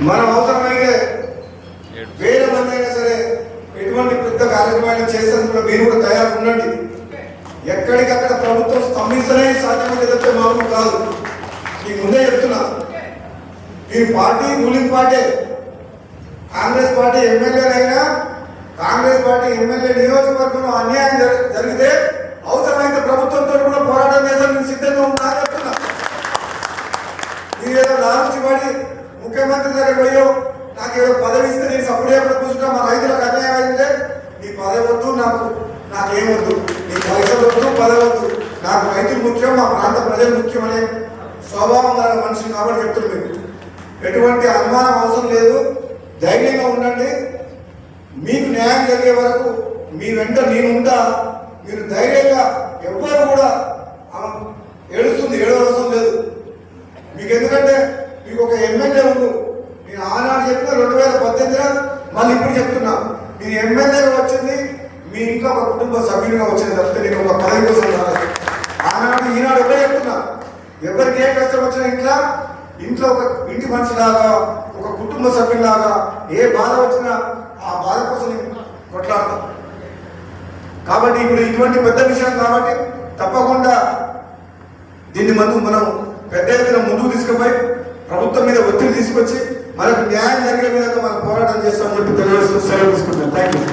మనం అవసరమైతే వేల మంది అయినా సరే ఎటువంటి పెద్ద కార్యక్రమాలు చేసేందుకు కూడా మీరు కూడా తయారు ఉండండి. ఎక్కడికక్కడ ప్రభుత్వం స్తంభించనే సాధ్యమైతే తప్పే మామూలు కాదు. మీకు ముందే చెప్తున్నా. ఈ party ruling party Congress party ఎమ్మెల్యేలైనా Congress party MLA నియోజకవర్గంలో అన్యాయం జరి- జరిగితే అవసరమైతే ప్రభుత్వంతో కూడా పోరాటం చేసే సిద్ధంగా ఉన్నా చెప్తున్నా. మీరు ఏదో లాంచి పడి ముఖ్యమంత్రి దగ్గర పోయో నాకు ఏదో పదవి ఇస్తే నేను సపోర్ట్ చేయకుండా కూర్చుంటా మా రైతులకు అన్యాయం అయితే నీ పదవి వద్దు నాకు నాకేమొద్దు నీ పైసలు వద్దు పదవి వద్దు. నాకు రైతులు ముఖ్యం మా ప్రాంత ప్రజలు ముఖ్యం అనే స్వభావం గల మనిషి కాబట్టి చెప్తున్నాను ఎటువంటి అనుమానం అవసరం లేదు. ధైర్యంగా ఉండండి. మీకు న్యాయం జరిగే వరకు మీ వెంట నేను ఉంటా. మీరు ధైర్యంగా ఎవ్వరు కూడా ఏడుస్తుంది ఏడవలసం లేదు. మీకు ఎందుకంటే మీకు ఒక ఎమ్మెల్యే ఉండు. నేను ఆనాడు చెప్పిన రెండు వేల పద్దెనిమిదిలో మళ్ళీ ఇప్పుడు చెప్తున్నా. నేను ఎమ్మెల్యేగా వచ్చింది మీ ఇంట్లో ఒక కుటుంబ సభ్యులుగా వచ్చింది తప్పితే నేను ఒక పదవి కోసం రాలేదు. ఆనాడు ఈనాడు ఒకటే చెప్తున్నా. ఎవరికి ఏ కష్టం వచ్చినా ఇంట్లో ఇంట్లో ఒక ఇంటి మనిషిలాగా ఒక కుటుంబ సభ్యులాగా ఏ బాధ వచ్చినా ఆ బాధ కోసం నేను కొట్లాడతాను కాబట్టి ఇప్పుడు ఇటువంటి పెద్ద విషయం కాబట్టి తప్పకుండా దీన్ని మనం మనం పెద్ద ఎత్తున ముందుకు తీసుకుపోయి ప్రభుత్వం మీద ఒత్తిడి తీసుకొచ్చి మనకు న్యాయం జరిగే విధంగా మనం పోరాటం చేస్తామని చెప్పి తెలియజేస్తూ సెలవు తీసుకుంటాం థ్యాంక్ యూ